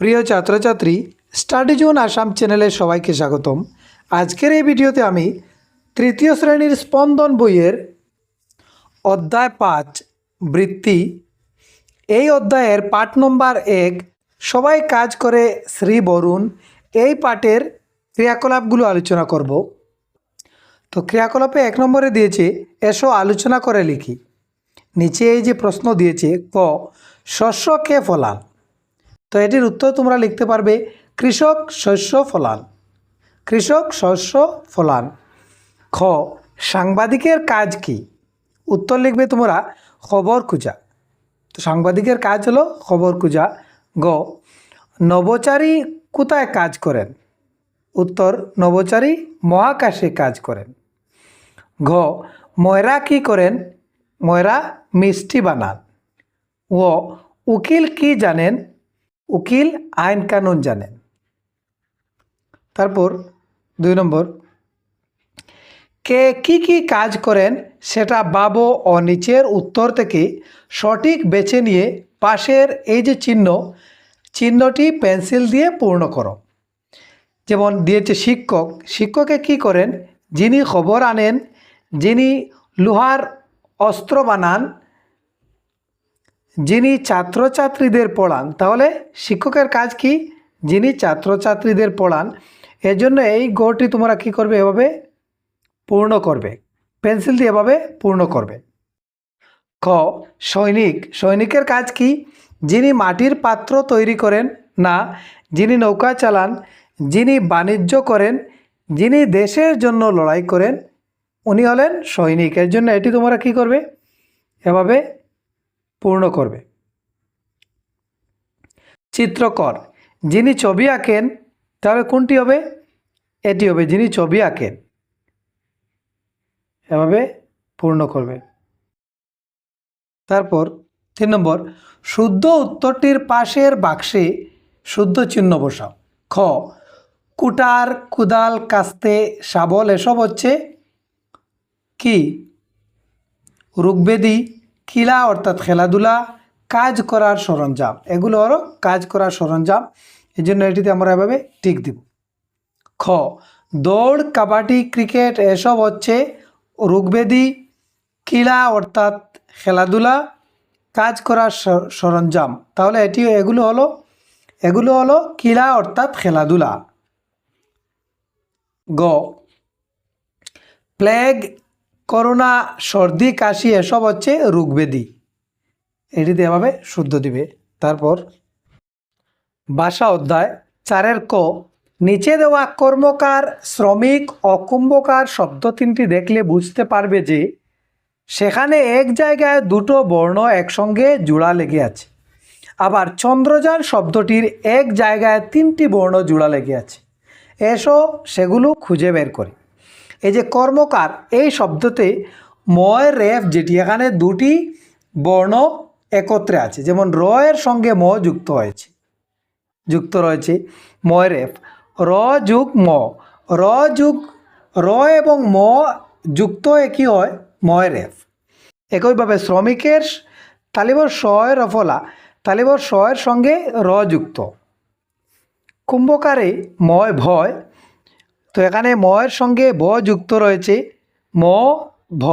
প্রিয় ছাত্রছাত্রী study zone Assam চ্যানেলে সবাইকে স্বাগতম। আজকের এই ভিডিওতে আমি তৃতীয় শ্রেণির স্পন্দন বইয়ের অধ্যায় পাঁচ, বৃত্তি। এই অধ্যায়ের পাঠ নম্বর এক, সবাই কাজ করে শ্রী বরুণ, এই পাঠের ক্রিয়াকলাপগুলো আলোচনা করব। তো ক্রিয়াকলাপে এক নম্বরে দিয়েছে, এসো আলোচনা করে লিখি। নিচে এই যে প্রশ্ন দিয়েছে, ক, শস্য কে ফলান তো এটির উত্তর তোমরা লিখতে পারবে, কৃষক শস্য ফলান। কৃষক শস্য ফলান। খ, সাংবাদিকের কাজ কি? উত্তর লিখবে তোমরা, খবর খোঁজা। তো সাংবাদিকের কাজ হলো খবর খোঁজা। গ, নবচারী কোথায় কাজ করেন? উত্তর, নবচারী মহাকাশে কাজ করেন। ঘ, ময়রা কি করেন? ময়রা মিষ্টি বানান। ও, উকিল কি জানেন? উকিল আইন কানুন জানেন। তারপর দুই নম্বর, কে কি কি কাজ করেন সেটা বাবো ও নিচের উত্তর থেকে সঠিক বেছে নিয়ে পাশের এই যে চিহ্ন, চিহ্নটি পেন্সিল দিয়ে পূর্ণ করো। যেমন দিয়েছে শিক্ষক, শিক্ষকে কি করেন? যিনি খবর আনেন, যিনি লোহার অস্ত্র বানান যিনি ছাত্রছাত্রীদের পড়ান, তাহলে শিক্ষকের কাজ কি? যিনি ছাত্রছাত্রীদের পড়ান এর জন্য এই গড়টি তোমরা কি করবে এভাবে? পূর্ণ করবে। পেন্সিল দিয়ে এভাবে পূর্ণ করবে। খ সৈনিক। সৈনিকের কাজ কি? যিনি মাটির পাত্র তৈরি করেন, না, যিনি নৌকা চালান, যিনি বাণিজ্য করেন, যিনি দেশের জন্য লড়াই করেন, উনি হলেন সৈনিক। এর জন্য এটি তোমরা কি করবে? এভাবে পূর্ণ করবে। চিত্রকর, যিনি ছবি আঁকেন, তাহলে কোনটি হবে? এটি হবে যিনি ছবি আঁকেন। এভাবে পূর্ণ করবে। তারপর তিন নম্বর, শুদ্ধ উত্তরটির পাশের বাক্সে শুদ্ধ চিহ্ন বসাও। খ, কুটার, কুদাল, কাস্তে, শাবল, এসব হচ্ছে কি? রুগবেদি খেলা অর্থাৎ খেলাধুলা, কাজ করার সরঞ্জাম। এগুলো হলো কাজ করার সরঞ্জাম। এই জন্য এটিতে আমরা এভাবে টিক দিব। খ, দৌড়, কাবাডি, ক্রিকেট এসব হচ্ছে রুগবেদি ক্রীড়া অর্থাৎ খেলাধুলা, কাজ করার সরঞ্জাম। তাহলে এটি এগুলো হলো এগুলো হলো ক্রীড়া অর্থাৎ খেলাধুলা। গ, প্লেগ করোনা, সর্দি, কাশি এসব হচ্ছে রোগবেদি এটিতে এভাবে শুদ্ধ দিবে। তারপর ভাষা অধ্যায়, চারের ক, নিচে দেওয়া কর্মকার, শ্রমিক ও কুম্ভকার শব্দ তিনটি দেখলে বুঝতে পারবে যে সেখানে এক জায়গায় দুটো বর্ণ একসঙ্গে জোড়া লেগে আছে। আবার চন্দ্রযান শব্দটির এক জায়গায় তিনটি বর্ণ জোড়া লেগে আছে। এসো সেগুলো খুঁজে বের করি। এই যে কর্মকার, এই শব্দতে ময়, রেফ যেটি এখানে দুটি বর্ণ একত্রে আছে। যেমন র এর সঙ্গে ম যুক্ত হয়েছে, যুক্ত রয়েছে ময়, রেফ। র যুগ ম, র যুগ, র এবং ম যুক্ত একই হয় ময়, রেফ। একইভাবে শ্রমিকের তালিবর শয়ের রফলা, তালিবর শয়ের সঙ্গে র যুক্ত। কুম্ভকারে ময়, ভয় তো এখানে ময়ের সঙ্গে ভ যুক্ত রয়েছে। ম, ভ।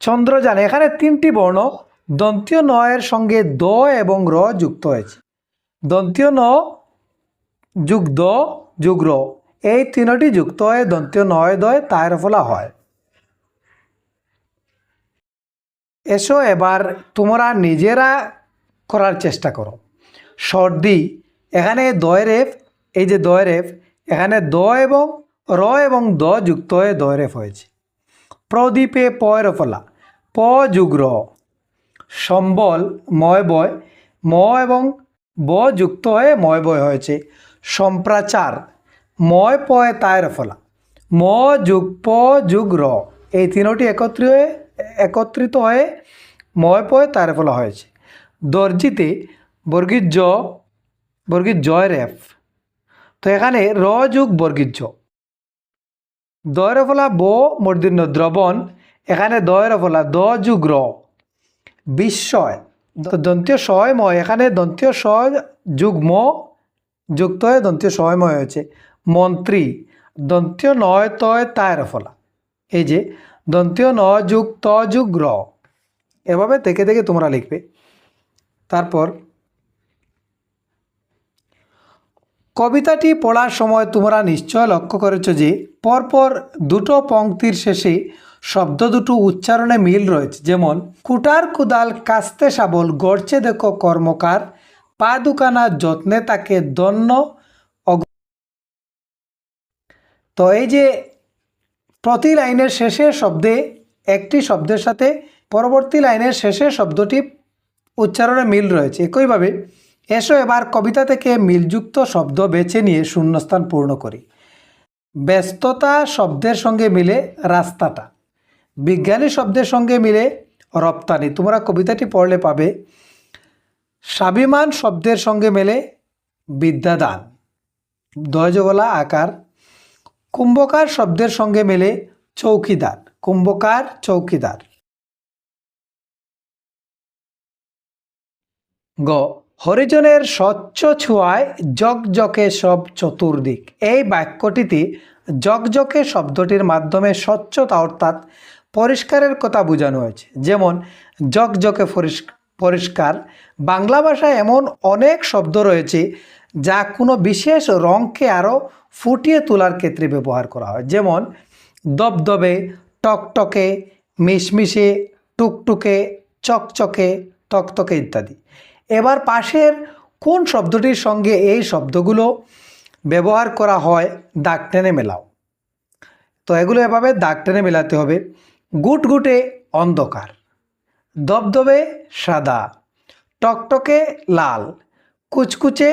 চন্দ্রযান এখানে তিনটি বর্ণ, দন্তীয় নয়ের সঙ্গে দ এবং র যুক্ত হয়েছে। দন্তীয় ন যুগ দ, যুগ র। এই তিনটি যুক্ত হয়ে দন্তীয় নয় দয় তায়ের ফলা হয়। এসো এবার তোমরা নিজেরা করার চেষ্টা করো। সর্দি এখানে দয় রেফ, এই যে দয় রেফ এখানে দ এবং র এবং দ যুক্ত হয়ে রেফ হয়েছে। প্রদীপে পয়ের ফলা। প যুগ র। সম্বল, ময়, বয়। ম এবং ব যুক্ত হয়ে ময়, বয় হয়েছে। সম্প্রাচার, ময়, পয়, তায়ের ফলা। ম যুগ, প যুগ, র। এই তিনটি একত্রিত হয়ে একত্রিত হয়ে ময়, পয়, তায়ের ফলা হয়েছে। দর্জিতে বর্গীর জ জয় রেফ তো এখানে র যুগ বর্গীর জ দয়ের ফলা ব মূর্ধন্য দ্রবণ এখানে দয়ের ফলা দ যুগ র বিস্ময়। তো দন্তীয় সয়ময় এখানে দন্তীয় স যুগ্ম যুক্ত হয়ে দন্তীয় সয়ময় হয়েছে মন্ত্রী দন্তীয় নয় তয় তায়ের ফলা এই যে, দন্তীয় ন যুগ ত যুগ র এভাবে দেখে দেখে তোমরা লিখবে। তারপর কবিতাটি পড়ার সময় তোমরা নিশ্চয় লক্ষ্য করেছ যে পরপর দুটো পংক্তির শেষে শব্দ দুটো উচ্চারণে মিল রয়েছে। যেমন, কুটার কুদাল কাস্তে শাবল গড়ছে দেখো কর্মকার, পা দুকানা যত্নে তাকে দন্য তো এই যে প্রতি লাইনের শেষে শব্দে একটি শব্দের সাথে পরবর্তী লাইনের শেষে শব্দটি উচ্চারণে মিল রয়েছে। একইভাবে এসো এবার কবিতা থেকে মিলযুক্ত শব্দ বেছে নিয়ে শূন্যস্থান পূর্ণ করি। ব্যস্ততা শব্দের সঙ্গে মিলে রাস্তাটা। বিজ্ঞানী শব্দের সঙ্গে মিলে রপ্তানি। তোমরা কবিতাটি পড়লে পাবে। স্বাভিমান শব্দের সঙ্গে মেলে বিদ্যাদান। দয়জগলা আকার। কুম্ভকার শব্দের সঙ্গে মেলে চৌকিদার। কুম্ভকার, চৌকিদার। গ হরিজনের স্বচ্ছ ছোঁয়ায় জকজকে সব চতুর্দিক। এই বাক্যটিতে জকজকে শব্দটির মাধ্যমে স্বচ্ছতা অর্থাৎ পরিষ্কারের কথা বোঝানো হয়েছে। যেমন, জকজকে পরিষ্- পরিষ্কার। বাংলা ভাষায় এমন অনেক শব্দ রয়েছে যা কোনো বিশেষ রঙকে আরও ফুটিয়ে তোলার ক্ষেত্রে ব্যবহার করা হয়। যেমন, দবদবে, টকটকে, মিশমিশে, টুকটুকে, চকচকে, তকতকে ইত্যাদি। এবার পাশের কোন শব্দটির সঙ্গে এই শব্দগুলো ব্যবহার করা হয়, দাগ টেনে মেলাও। তো এগুলো এভাবে দাগ টেনে মেলাতে হবে। গুটগুটে অন্ধকার, দবদবে সাদা, টকটকে লাল, কুচকুচে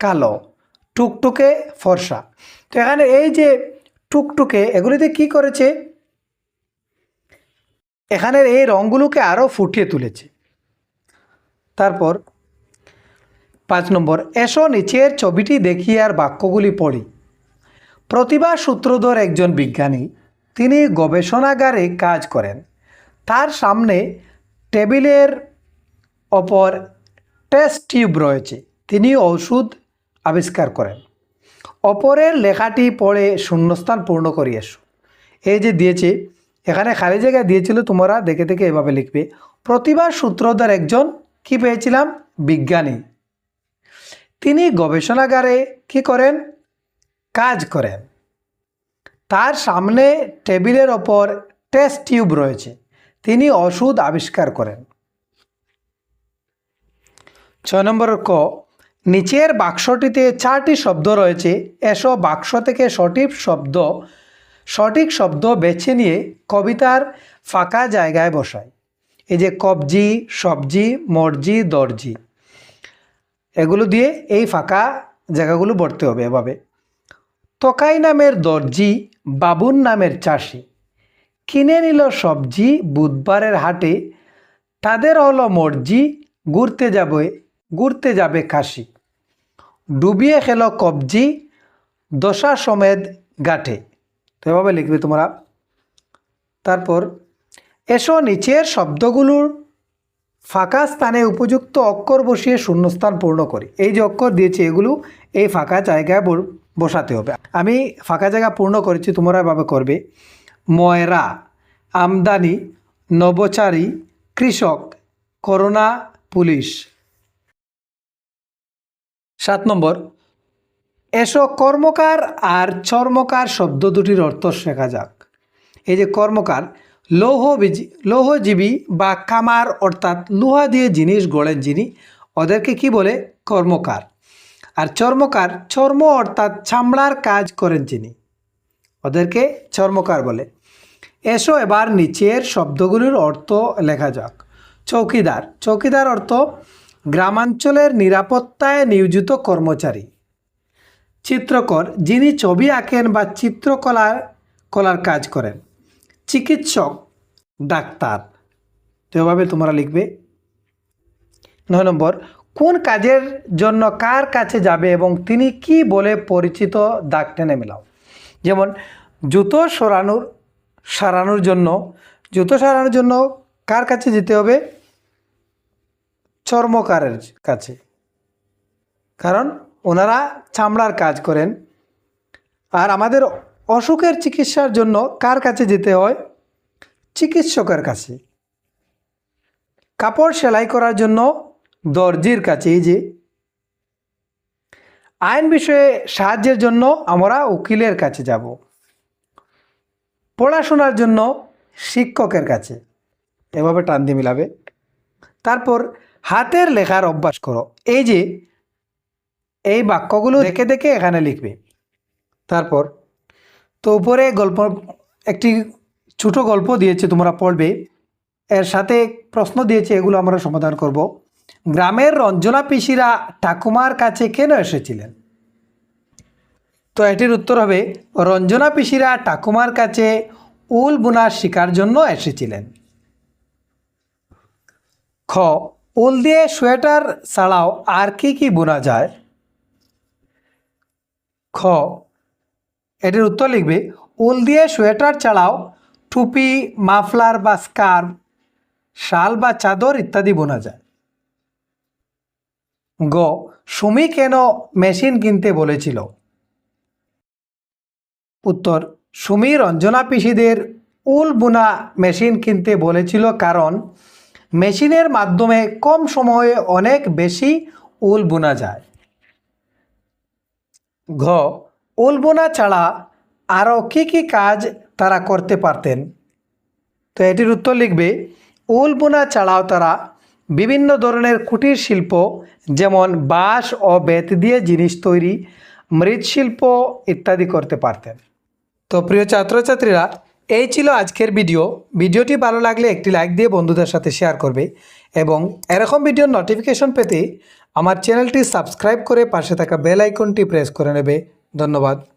কালো, টুকটুকে ফর্সা। তো এখানে এই যে টুকটুকে, এগুলিতে কি করেছে? এখানের এই রঙগুলোকে আরও ফুটিয়ে তুলেছে। তারপর পাঁচ নম্বর, এসো নিচের ছবিটি দেখি আর বাক্যগুলি পড়ি। প্রতিভা সূত্রধর একজন বিজ্ঞানী, তিনি গবেষণাগারে কাজ করেন। তার সামনে টেবিলের ওপর টেস্ট টিউব রয়েছে, তিনি ওষুধ আবিষ্কার করেন। অপরের লেখাটি পড়ে শূন্যস্থান পূর্ণ করি এসো। এই যে দিয়েছে, এখানে খালি জায়গায় দিয়েছিল, তোমরা দেখে দেখে এভাবে লিখবে। প্রতিভা সূত্রধর একজন কি পেয়েছিলাম? বিজ্ঞানী। তিনি গবেষণাগারে কি করেন? কাজ করেন। তার সামনে টেবিলের ওপর টেস্ট টিউব রয়েছে। তিনি ওষুধ আবিষ্কার করেন। ছয় নম্বর ক, নিচের বাক্সটিতে চারটি শব্দ রয়েছে। এসব বাক্স থেকে সঠিক শব্দ সঠিক শব্দ বেছে নিয়ে কবিতার ফাঁকা জায়গায় বসায় এই যে কবজি, সবজি, মর্জি, দর্জি, এগুলো দিয়ে এই ফাঁকা জায়গাগুলো ভরতে হবে এভাবে। তকাই নামের দর্জি, বাবুন নামের চাষি, কিনে নিল সবজি বুধবারের হাটে, তাদের হলো মর্জি ঘুরতে যাবে ঘুরতে যাবে কাশি ডুবিয়ে খেল কবজি, দশা সমেত গাঠে। তো এভাবে লিখবে তোমরা। তারপর এসো নিচের শব্দগুলোর ফাঁকা স্থানে উপযুক্ত অক্ষর বসিয়ে শূন্যস্থান পূর্ণ করি। এই যে অক্ষর দিয়েছি, এগুলো এই ফাঁকা জায়গায় বসাতে হবে। আমি ফাঁকা জায়গা পূর্ণ করেছি, তোমরা এভাবে করবে। ময়রা, আমদানি, নবচারী, কৃষক, করোনা, পুলিশ। সাত নম্বর। এসো কর্মকার আর চর্মকার শব্দ দুটির অর্থ শেখা যাক। এই যে কর্মকার লৌহ বিজি- লৌহজীবী বা কামার অর্থাৎ লোহা দিয়ে জিনিস গড়েন যিনি, ওদেরকে কি বলে? কর্মকার। আর চর্মকার, চর্ম অর্থাৎ চামড়ার কাজ করেন যিনি, ওদেরকে চর্মকার বলে। এসো এবার নিচের শব্দগুলির অর্থ লেখা যাক। চৌকিদার চৌকিদার অর্থ গ্রামাঞ্চলের নিরাপত্তায় নিয়োজিত কর্মচারী। চিত্রকর, যিনি ছবি আঁকেন বা চিত্রকলার কলার কাজ করেন। চিকিৎসক, ডাক্তার। তো এভাবে তোমরা লিখবে। নয় নম্বর, কোন কাজের জন্য কার কাছে যাবে এবং তিনি কি বলে পরিচিত দাগ টেনে মেলাও যেমন, জুতো সরানোর, সারানোর জন্য, জুতো সারানোর জন্য কার কাছে যেতে হবে? চর্মকারের কাছে। কারণ ওনারা চামড়ার কাজ করেন। আর আমাদের অসুখের চিকিৎসার জন্য কার কাছে যেতে হয়? চিকিৎসকের কাছে। কাপড় সেলাই করার জন্য দর্জির কাছে। এই যে, আইন বিষয়ে সাহায্যের জন্য আমরা উকিলের কাছে যাব। পড়াশোনার জন্য শিক্ষকের কাছে। এভাবে টান দিয়ে মিলাবে। তারপর হাতের লেখার অভ্যাস করো। এই যে, এই বাক্যগুলো দেখে দেখে এখানে লিখবে। তারপর তো উপরে গল্প, একটি ছোট গল্প দিয়েছে তোমরা পড়বে। এর সাথে প্রশ্ন দিয়েছে, এগুলো আমরা সমাধান করব। গ্রামের রঞ্জনা পিসিরা ঠাকুমার কাছে কেন এসেছিলেন? তো এটির উত্তর হবে, রঞ্জনা পিসিরা ঠাকুমার কাছে উল বোনার শিকার জন্য এসেছিলেন। খ, উল দিয়ে সোয়েটার ছাড়াও আর কি কি বোনা যায়? খ এটির উত্তর লিখবে, উল দিয়ে সোয়েটার ছাড়াও টুপি, মাফলার বা স্কার্ফ, শাল বা চাদর ইত্যাদি বোনা যায়। গ, সুমি কেন মেশিন কিনতে বলেছিল? উত্তর, সুমি রঞ্জনা পিসিদের উল বোনা মেশিন কিনতে বলেছিল কারণ মেশিনের মাধ্যমে কম সময়ে অনেক বেশি উল বোনা যায়। ঘ উল বোনা ছাড়া আরও কী কী কাজ তারা করতে পারতেন? তো এটির উত্তর লিখবে উল বোনা ছাড়াও তারা বিভিন্ন ধরনের কুটির শিল্প, যেমন বাঁশ ও বেত দিয়ে জিনিস তৈরি, মৃৎশিল্প ইত্যাদি করতে পারতেন। তো প্রিয় ছাত্রছাত্রীরা, এই ছিল আজকের ভিডিও। ভিডিওটি ভালো লাগলে একটি লাইক দিয়ে বন্ধুদের সাথে শেয়ার করবে এবং এরকম ভিডিওর নোটিফিকেশন পেতে আমার চ্যানেলটি সাবস্ক্রাইব করে পাশে থাকা বেল আইকনটি প্রেস করে নেবে। धन्यवाद।